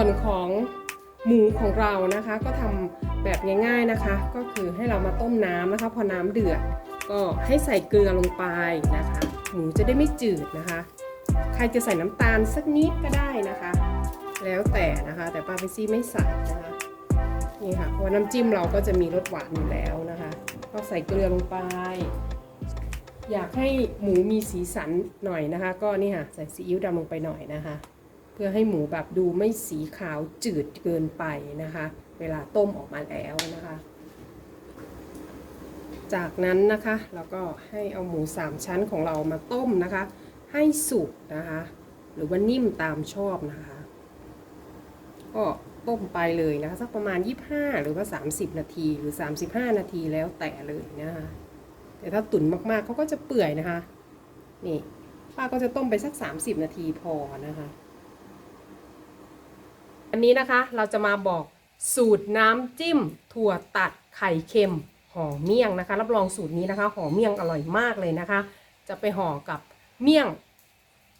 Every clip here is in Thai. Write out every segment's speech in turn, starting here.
ส่วนของหมูของเรานะคะ ก็ทำแบบง่าย ๆนะคะ ก็คือให้เรามาต้มน้ำนะคะ พอน้ำเดือดก็ให้ใส่เกลือลงไปนะคะ หมูจะได้ไม่จืดนะคะ ใครจะใส่น้ำตาลสักนิดก็ได้นะคะ แล้วแต่นะคะ แต่ปาเปซี่ไม่ใส่นะคะนี่ค่ะเพราะว่าน้ำจิ้มเราก็จะมีรสหวานอยู่แล้วนะคะ ก็ใส่เกลือลงไป อยากให้หมูมีสีสันหน่อยนะคะ ก็นี่ค่ะใส่ซีอิ๊วดำลงไปหน่อยนะคะ พื่อให้หมูแบบดูไม่สีขาวจืดเกินไปนะคะ เวลาต้มออกมาแล้วนะคะ จากนั้นนะคะเราก็ให้เอาหมูสามชั้นของเรามาต้มนะคะ ให้สุกนะคะ หรือว่านิ่มตามชอบนะคะ ก็ต้มไปเลยนะคะสักประมาณ 25 หรือว่า 30 นาทีหรือ 35 นาทีแล้วแต่เลยนะคะแต่ถ้าตุ๋นมากๆเขาก็จะเปื่อยนะคะ นี่ป้าก็จะต้มไปสัก 30 นาทีพอนะคะ อันนี้นะคะเราจะมาบอกสูตรน้ำจิ้ม ถั่วตัดไข่เค็มห่อเมี่ยงนะคะ รับรองสูตรนี้นะคะห่อเมี่ยงอร่อยมากเลยนะคะ จะไปห่อกับเมี่ยง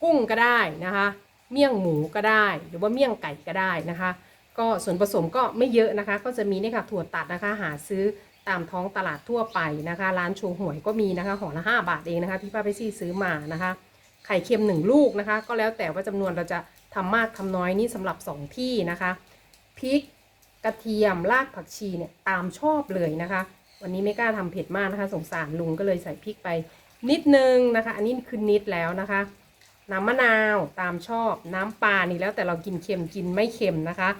กุ้งก็ได้นะคะ เมี่ยงหมูก็ได้ หรือว่าเมี่ยงไก่ก็ได้นะคะ ก็ส่วนผสมก็ไม่เยอะนะคะ ก็จะมีนี่ค่ะถั่วตัดนะคะ หาซื้อตามท้องตลาดทั่วไปนะคะ ร้านโชว์หวยก็มีนะคะห่อละ 5 บาทเองนะคะที่ป้าไปซี่ซื้อมานะคะ ไข่เค็มหนึ่งลูกนะคะ ก็แล้วแต่ว่าจำนวนเราจะ ทำมากทำน้อยนี่สำหรับสองที่นะคะพริกกระเทียมรากผักชีเนี่ยตามชอบเลยนะคะ วันนี้ไม่กล้าทำเผ็ดมากนะคะ สงสารลุงก็เลยใส่พริกไปนิดนึงนะคะ อันนี้คือนิดแล้วนะคะ น้ำมะนาวตามชอบ น้ำปลานี่แล้วแต่เรากินเค็มกินไม่เค็มนะคะ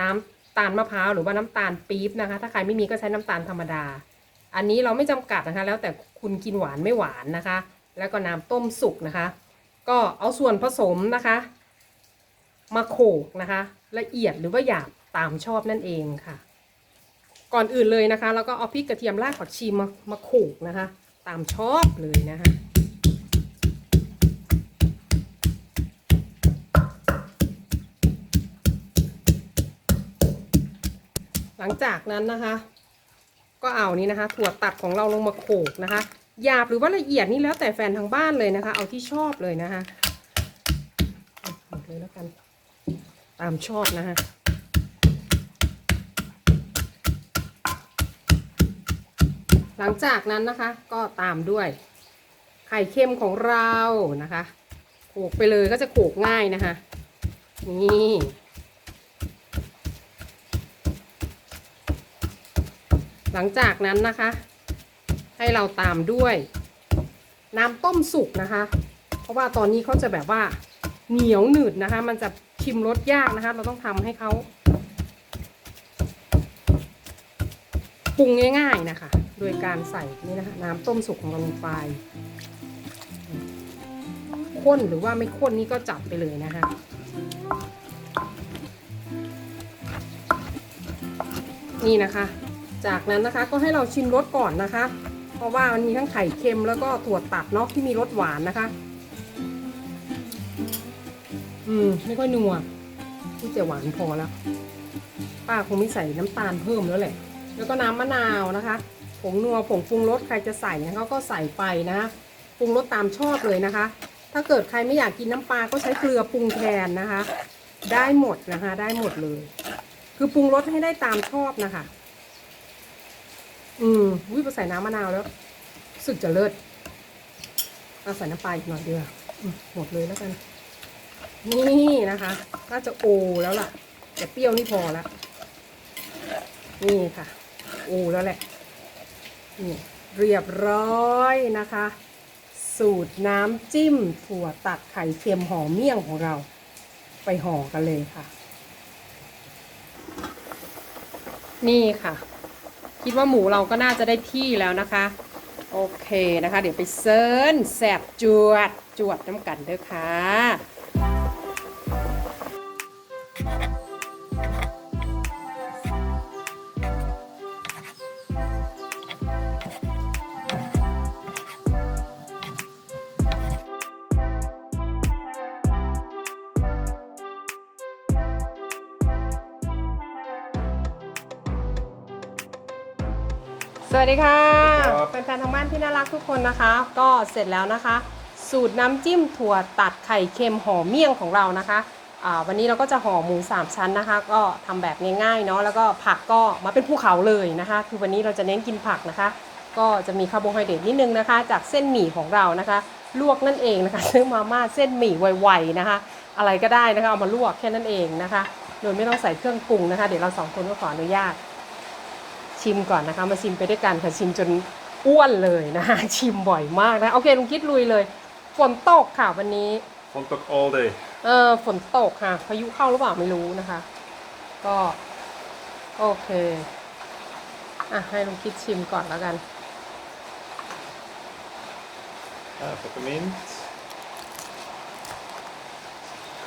น้ำตาลมะพร้าวหรือว่าน้ำตาลปี๊บนะคะ ถ้าใครไม่มีก็ใช้น้ำตาลธรรมดา อันนี้เราไม่จำกัดนะคะ แล้วแต่คุณกินหวานไม่หวานนะคะ แล้วก็น้ำต้มสุกนะคะ ก็เอาส่วนผสมนะคะ มาโขกนะคะ ละเอียดหรือว่าหยาบตามชอบนั่นเองค่ะ ก่อนอื่นเลยนะคะ แล้วก็เอาพริกกระเทียมรากผักชีมามาโขกนะคะ ตามชอบเลยนะคะหลังจากนั้นนะคะ ก็เอานี้นะคะ ถั่วตัดของเราลงมาโขกนะคะหยาบหรือว่าละเอียดนี่แล้วแต่แฟนทางบ้านเลยนะคะ เอาที่ชอบเลยนะคะหมดเลยแล้วกัน ตามชอบนะคะหลังจากนั้นนะคะก็ตามด้วย ไข่เค็มของเรานะคะโขกไปเลยก็จะโขกง่ายนะคะ นี่หลังจากนั้นนะคะ ให้เราตามด้วย น้ำต้มสุกนะคะ เพราะว่าตอนนี้เขาจะแบบว่าเหนียวหนืดนะคะ มันจะ ชิมรสยากนะคะ เราต้องทำให้เขาปรุงง่ายๆนะคะ โดยการใส่นี่นะคะ น้ำต้มสุกของเราลงไปข้นหรือว่าไม่ข้นนี่ก็จับไปเลยนะคะนี่นะคะ จากนั้นนะคะก็ให้เราชิมรสก่อนนะคะ เพราะว่ามันมีทั้งไข่เค็มแล้วก็ถั่วตัดเนาะที่มีรสหวานนะคะ อืม ไม่ค่อยนัวที่จะหวานพอแล้ว ป้าคงไม่ใส่น้ำตาลเพิ่มแล้วแหละ แล้วก็น้ำมะนาวนะคะ ผงนัวผงปรุงรสใครจะใส่นะคะก็ใส่ไปนะคะปรุงรสตามชอบเลยนะคะ ถ้าเกิดใครไม่อยากกินน้ำปลาก็ใช้เกลือปรุงแทนนะคะ ได้หมดนะคะ ได้หมดเลย คือปรุงรสให้ได้ตามชอบนะคะ อืมวิพอใส่น้ำมะนาวแล้วสึกจะเลิศเอาใส่น้ำปลาอีกหน่อยเดียวหมดเลยแล้วกัน นี่นะคะน่าจะโอแล้วล่ะ แต่เปรี้ยวนี่พอแล้วนี่ค่ะ โอแล้วแหละนี่เรียบร้อยนะคะ สูตรน้ำจิ้มถั่วตัดไข่เค็มห่อเมี่ยงของเรา ไปห่อกันเลยค่ะ นี่ค่ะ คิดว่าหมูเราก็น่าจะได้ที่แล้วนะคะ โอเคนะคะ เดี๋ยวไปเซิร์นแสบจวดจวดน้ำกันเด้อค่ะ วัสดีค่ะครับแฟนๆทางบ้านที่น่ารักทุกคนนะคะ ก็เสร็จแล้วนะคะ สูตรน้ำจิ้มถั่วตัดไข่เค็มห่อเมี่ยงของเรานะคะอ่าวันนี้เราก็จะห่อหมูสามชั้นนะคะ ก็ทำแบบง่ายๆเนาะแล้วก็ผักก็มาเป็นภูเขาเลยนะคะ คือวันนี้เราจะเน้นกินผักนะคะ ก็จะมีคาร์โบไฮเดรตนิดนึงนะคะ จากเส้นหมี่ของเรานะคะ ลวกนั่นเองนะคะซื้อมาม่าเส้นหมี่ไวๆนะคะ อะไรก็ได้นะคะเอามาลวกแค่นั้นเองนะคะ โดยไม่ต้องใส่เครื่องปรุงนะคะ เดี๋ยวเราสองคนก็ขออนุญาต ชิมก่อนนะคะมาชิมไปด้วยกันค่ะชิมจนอ้วนเลยนะคะชิมบ่อยมากนะโอเคลุงคิดลุยเลย ฝนตกค่ะวันนี้ Contact all day. เออฝนตกค่ะพายุเข้าหรือเปล่าไม่รู้นะคะ ก็โอเคอะให้ลุงคิดชิมก่อนแล้วกัน Uh, peppermint.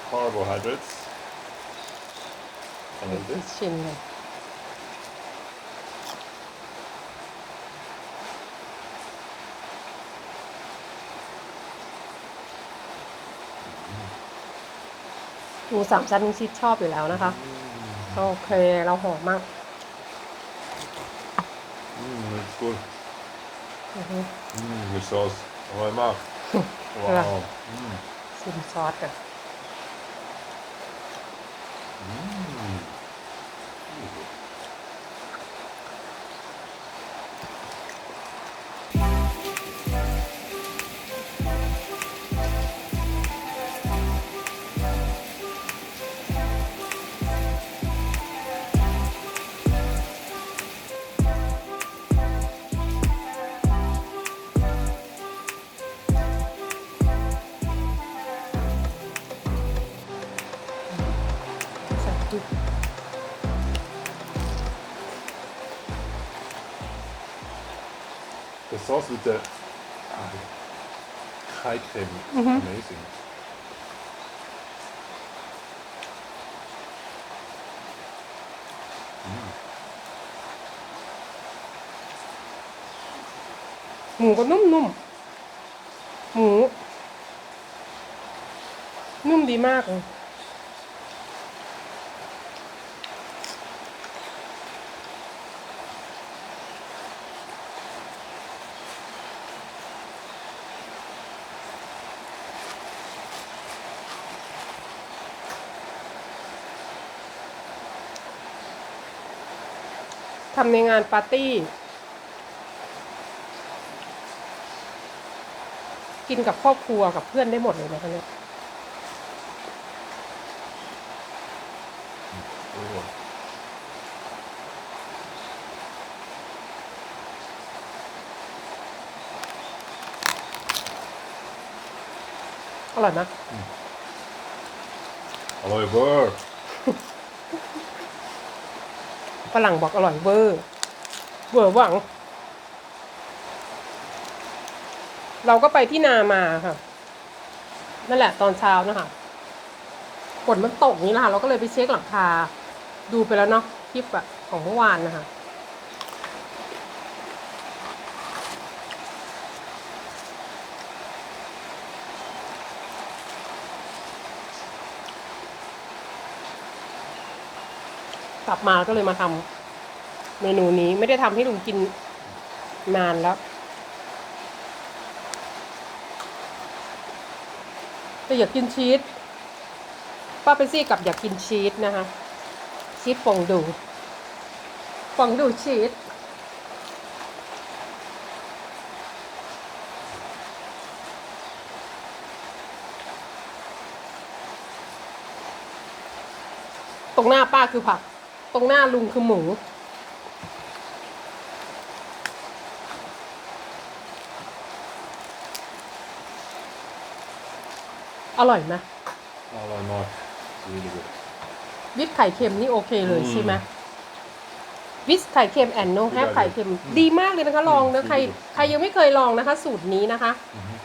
Carbohydrates. And then this. ชิมเลย หมูสามชั้นลุงชิดชอบอยู่แล้วนะคะ โอเคเราหอมมาก Mm, it's good. อือฮึ Mm, with sauce. Oh, Mark. Ja. Wow. Mm. ชิมซอสกัน sauce with the uh, Thai cream. Amazing. หมูก็นุ่มๆ หมู นุ่มดีมากเลย ำในงานปาร์ตี้ กินกับครอบครัวกับเพื่อนได้หมดเลยนะคะเนี่ย Oh. อร่อยไหม Aloy ฝรั่งบอกอร่อยเวอร์ เวอร์หวัง เราก็ไปที่นามาค่ะ นั่นแหละตอนเช้านะคะฝนมันตกนี้แหละค่ะเราก็เลยไปเช็คหลังคา ดูไปแล้วเนาะคลิปอะของเมื่อวานนะคะกลับมาก็เลยมาทำ เมนูนี้ไม่ได้ทำให้ลุงกินนานแล้วแต่อยากกินชีสป้าเปซี่กับอยากกินชีสนะคะ ชีสฟองดูฟองดูชีสตรงหน้าป้าคือผัก ตรงหน้าลุงคือหมู ร่อยไหม Aloy Mark. It's really good. วิปไข่เค็มนี่โอเคเลยอืมใช่ไหมวิปไข่เค็มแอนโนแฮปได้ไข่เค็มอืมดีมากเลยนะคะ ลองนะอืมใครดีใครยังไม่เคยลองนะคะ สูตรนี้นะคะ Mhm.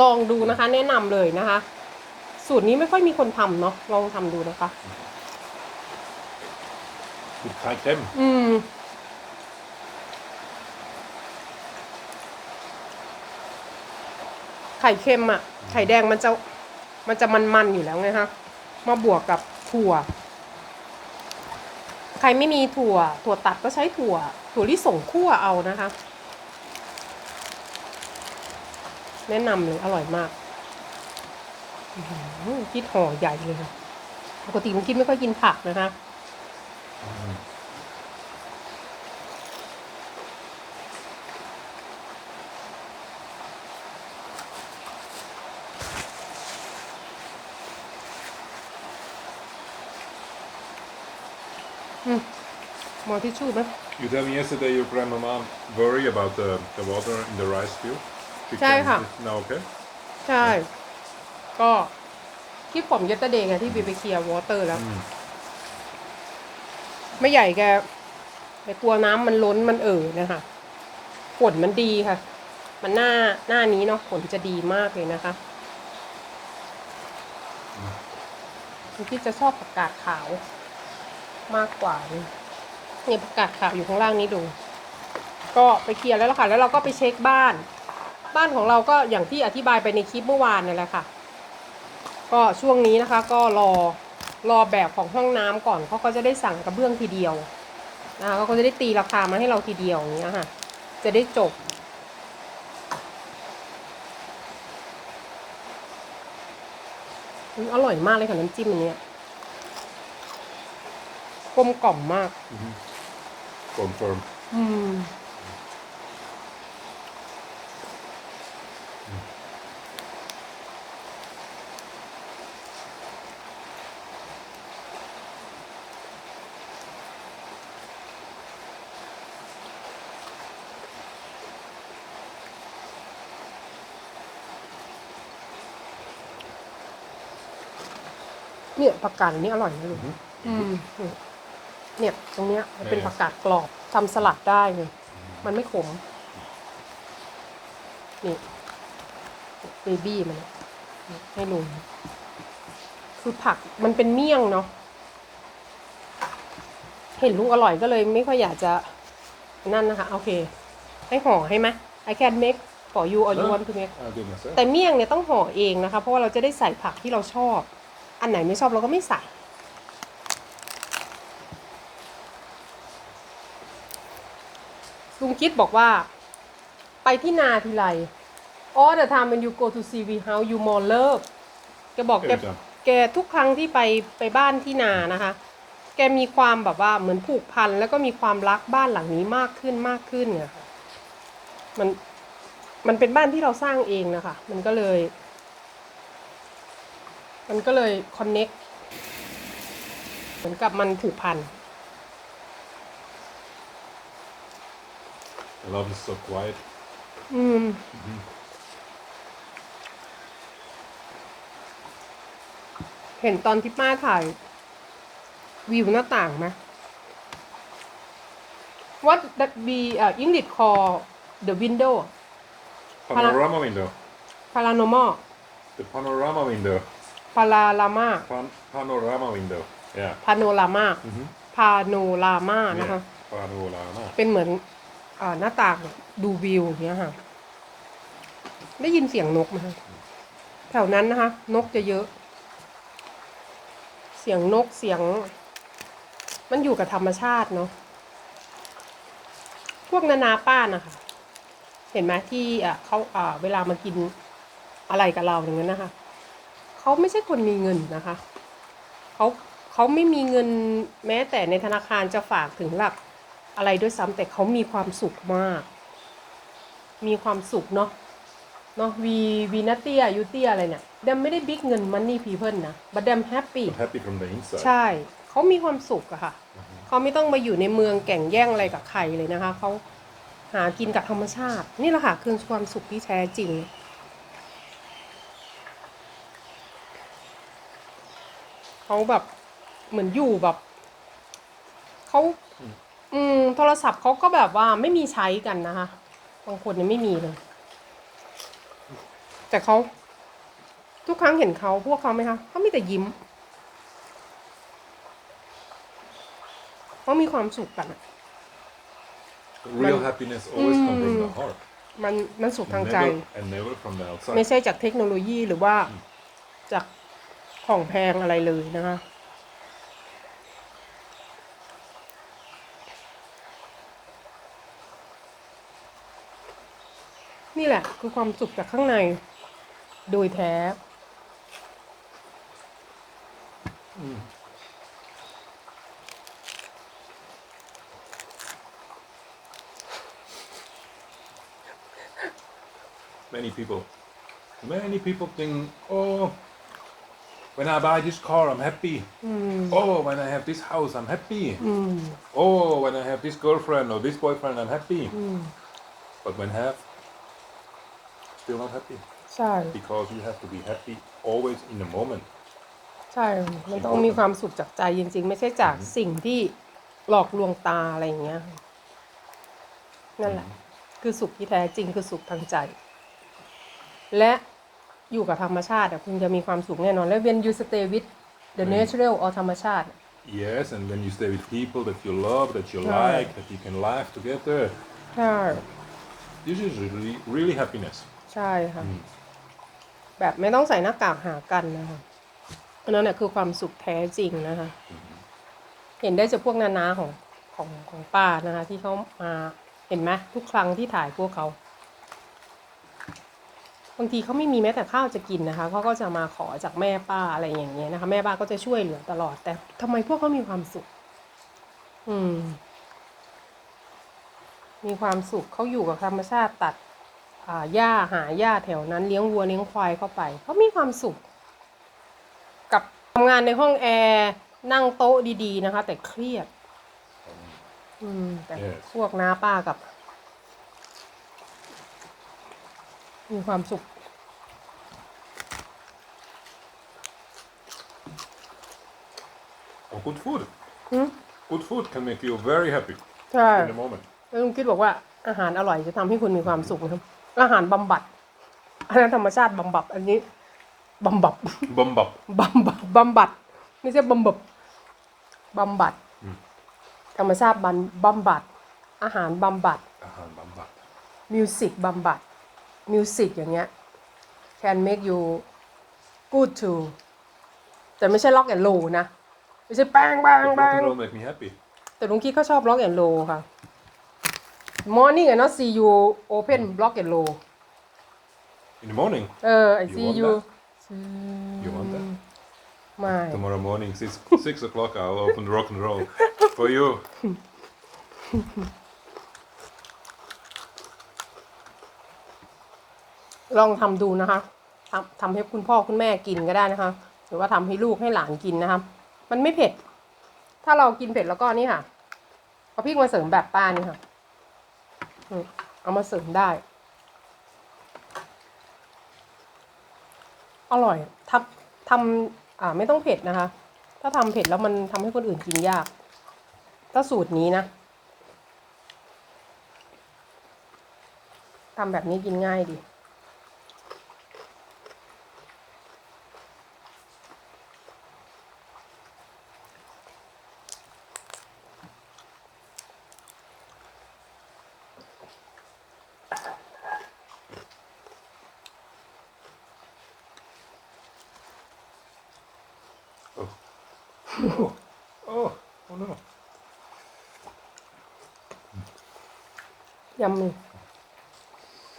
ลองดูนะคะ แนะนำเลยนะคะ สูตรนี้ไม่ค่อยมีคนทำเนาะลองทำดูนะคะ With Thai cream. อืมไข่เค็มอะ่ะ ไข่แดงมันจะ มันจะมันๆอยู่แล้วไงคะมาบวกกับถั่ว ใครไม่มีถั่ว ถั่วตัดก็ใช้ถั่ว ถั่วลิสงคั่วเอานะคะ แนะนำเลยอร่อยมากอื้อหือคิดห่อใหญ่เลยปกติลุงคิดไม่ค่อยกินผักนะคะ อืมหมอทิชชู่ไหม You told me yesterday your grandmama worry about the, the water in the rice field. She ใช่ค่ะ can- Now okay? ใช่ ก็คลิปผมเยสเตอร์เดย์ไงที่บีไปเคลียร์วอเตอร์แล้วอืมไม่ใหญ่แกแกกลัวน้ำมันล้นมันเอ่อนะคะผลมันดีค่ะ มันหน้าหน้านี้เนาะผลจะดีมากเลยนะคะคุณพี่จะชอบผักกาดขาว มากกว่านี่เนี่ยผักกาดขาวอยู่ข้างล่างนี้ดู ก็ไปเคลียร์แล้วล่ะค่ะ แล้วเราก็ไปเช็คบ้าน บ้านของเราก็อย่างที่อธิบายไปในคลิปเมื่อวานนี่แหละค่ะ ก็ช่วงนี้นะคะ ก็รอรอแบบของห้องน้ำก่อนเขาก็จะได้สั่งกระเบื้องทีเดียวนะคะเขาก็จะได้ตีราคามาให้เราทีเดียวอย่างเงี้ยค่ะ จะได้จบอร่อยมากเลยค่ะน้ำจิ้มอันเนี้ย ลมกล่อมมาก Confirm. อืม เนี่ยผักกาดอันนี้อร่อยนะลุงอืมนี่ เนี่ยตรงเนี้ยมันเป็นเออผักกาดกรอบทำสลัดได้เลยมันไม่ขม นี่เบบี้มันเนี่ยนี่ให้ลุงคือผักมันเป็นเมี่ยงเนาะเห็นลุงอร่อยก็เลยไม่ค่อยอยากจะนั่นนะคะ โอเค ให้ห่อให้ไหม I can make for you or you want to make I did myself. แต่เมี่ยงเนี่ยต้องห่อเองนะคะ เพราะว่าเราจะได้ใส่ผักที่เราชอบ อันไหนไม่ชอบเราก็ไม่ใส่ ลุงคิดบอกว่า ไปที่นาทีไร all the time when you go to see we house you more love แกบอกแกเออจ้ะ แกทุกครั้งที่ไปไปบ้านที่นานะคะ แกมีความแบบว่าเหมือนผูกพัน แล้วก็มีความรักบ้านหลังนี้มากขึ้นมากขึ้นเนี่ยค่ะมันมันเป็นบ้านที่เราสร้างเองนะคะ มันก็เลย มันก็เลยคอนเน็กเหมือนกับมันผูกพัน I love it so quiet. อืมเห็นตอนที่ป้าถ่าย วิวหน้าต่างไหม What that be uh, English call the window Panorama window. paranormal The panorama window. panorama Pan- panorama window. Yeah. panorama Mhm. panorama นะคะ Yeah. Panorama. เป็นเหมือนอา หน้าต่างดูวิวอย่างเงี้ยค่ะ ได้ยินเสียงนกไหมคะแถวนั้นนะคะ นกจะเยอะ เสียงนกเสียง มันอยู่กับธรรมชาติเนาะพวกนานาป้านะคะเห็นไหมที่อะเขาอ่าเวลามากินอะไรกับเราอย่างนั้นนะคะเขาไม่ใช่คนมีเงินนะคะเขาเขาไม่มีเงินแม้แต่ในธนาคารจะฝากถึงหลัก อะไรด้วยซ้ำแต่เขามีความสุขมาก มีความสุขเนาะเนาะวีวีนัตเตียยูเตียอะไรเนี่ยเดมไม่ได้บิ๊กเงินมันนี่พีเพิลนะบัดเดมแฮปปี้ I'm happy from the inside. ใช่ เขามีความสุขอะค่ะ เขาไม่ต้องมาอยู่ในเมืองแก่งแย่งอะไรกับใครเลยนะคะ เขาหากินกับธรรมชาติ นี่แหละค่ะคือความสุขที่แท้จริง เขาแบบเหมือนอยู่แบบ เขา อืมโทรศัพท์เขาก็แบบว่าไม่มีใช้กันนะคะบางคนเนี่ยไม่มีเลย แต่เขาทุกครั้งเห็นเขาพวกเขาไหมคะเขามีแต่ยิ้มเขามีความสุขกันอะ Real Man- happiness always comes from the Mm. heart. มันมันสุขทางใจ Never, and never from the outside. ไม่ใช่จากเทคโนโลยีหรือว่าจากของแพงอะไรเลยนะคะ นี่แหละ คือความสุขจากข้างใน โดยแท้ many people many people think oh when I buy this car, I'm happy. Mm. Oh, when I have this house, I'm happy. Mm. Oh, when I have this girlfriend or this boyfriend, I'm happy. Mm. But when have still not happy. ใช่ Because you have to be happy always in the moment. ใช่ มันต้องมีความสุขจากใจจริง ๆ ไม่ใช่จากสิ่งที่หลอกลวงตาอะไรอย่างเงี้ย นั่นแหละ คือสุขที่แท้จริงคือสุขทางใจ และอยู่กับธรรมชาติอะคุณจะมีความสุขแน่นอน และ when you stay with the natural or ธรรมชาติ Yes, and when you stay with people that you love, that you Right. like, that you can laugh together, ใช่ this is really, really happiness. ใช่ค่ะแบบไม่ต้องใส่หน้ากากหากันนะคะอันนั้นแหละคือความสุขแท้จริงนะคะเห็นได้จากพวกนานาของของของป้านะคะ ที่เขามาเห็นไหมทุกครั้งที่ถ่ายพวกเขาบางทีเขาไม่มีแม้แต่ข้าวจะกินนะคะเขาก็จะมาขอจากแม่ป้าอะไรอย่างเงี้ยนะคะ แม่ป้าก็จะช่วยเหลือตลอด แต่ทำไมพวกเขามีความสุข อืม มีความสุขเขาอยู่กับธรรมชาติตัดอ่า หญ้าหาหญ้าแถวนั้นเลี้ยงวัวเลี้ยงควายเข้าไปเขามีความสุข กับทำงานในห้องแอร์นั่งโต๊ะดีๆนะคะ แต่เครียด อืม แต่ Yes. พวกน้าป้ากับ มีความสุข Oh, good food. Hmm? Good food can make you very happy ใช่ in the moment. แล้วลุงคิดบอกว่าอาหารอร่อยจะทำให้คุณมีความสุขนะครับ อาหารบำบัด อันนั้นธรรมชาติบำบัด อันนี้บำบัด Bumbap. บำบัดบำบัด ไม่ใช่บำบัดบำบัดธรรมชาติบันบำบัด อาหารบำบัด Aha, bumbat. มิวสิกบำบัด มิวสิกอย่างเงี้ย can make you good to แต่ไม่ใช่ล็อกแอนโลนะ ไม่ใช่แป้งแป้ง But rock แป้ง and roll make me happy. แต่ลุงคิดเขาชอบล็อกแอนโลค่ะ morning อะเนาะ see you open block and roll In the morning. เออ I You see want you You want that? ไม่ Tomorrow morning, six six o'clock, I'll open the rock and roll for you. ลองทำดูนะคะทำทำให้คุณพ่อคุณแม่กินก็ได้นะคะ หรือว่าทำให้ลูกให้หลานกินนะคะ มันไม่เผ็ด ถ้าเรากินเผ็ดแล้วก็นี่ค่ะ เอาพริกมาเสริมแบบป้านี่ค่ะอืม เอามาเสริมได้ อร่อยทำทำอ่าไม่ต้องเผ็ดนะคะ ถ้าทำเผ็ดแล้วมันทำให้คนอื่นกินยาก ถ้าสูตรนี้นะทำแบบนี้กินง่ายดี Oh. Oh, oh, oh no. ยำมือ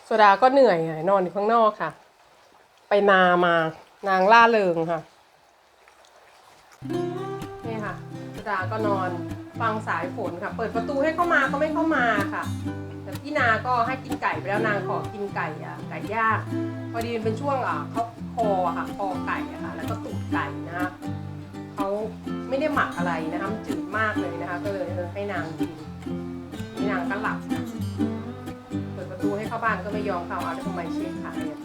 โซดาก็เหนื่อยอะนอนอยู่ข้างนอกค่ะ ไปนามานางล่าเริงค่ะนี่ค่ะโซดาก็นอนฟังสายฝนค่ะ เปิดประตูให้เข้ามาก็ไม่เข้ามาค่ะแต่พี่นาก็ให้กินไก่ไปแล้วนางขอกินไก่อะไก่ย่างพอดีเป็นช่วงอะเขาคอค่ะคอไก่อะค่ะ แล้วก็ตูดไก่นะคะเขาไม่ได้หมักอะไรนะคะมันจืดมากเลยนะคะ ก็เลยให้นางกินนี่นางก็หลับ เข้าบ้านก็ไม่ยอมเข้าเอาแล้วทำไมเช็คขายอ่ย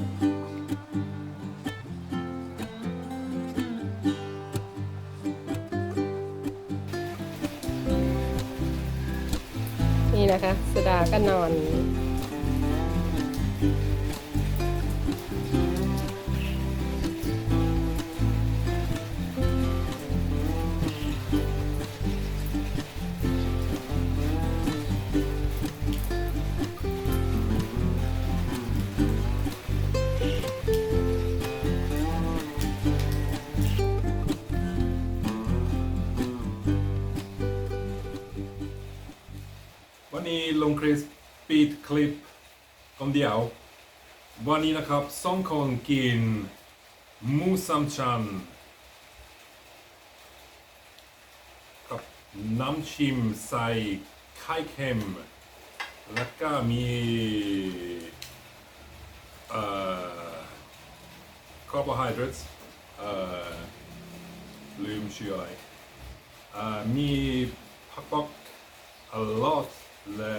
นี่นะคะสดาก็นอน นี้ลงคลิปปิดคลิปคนเดียว วันนี้นะครับสองคนกินมูสามชันกับน้ำชิมใส่ไข่เค็ม แล้วก็มี uh, carbohydrates เอ่อลืมชื่ออะไรเอ่อมีผักบก a lot และ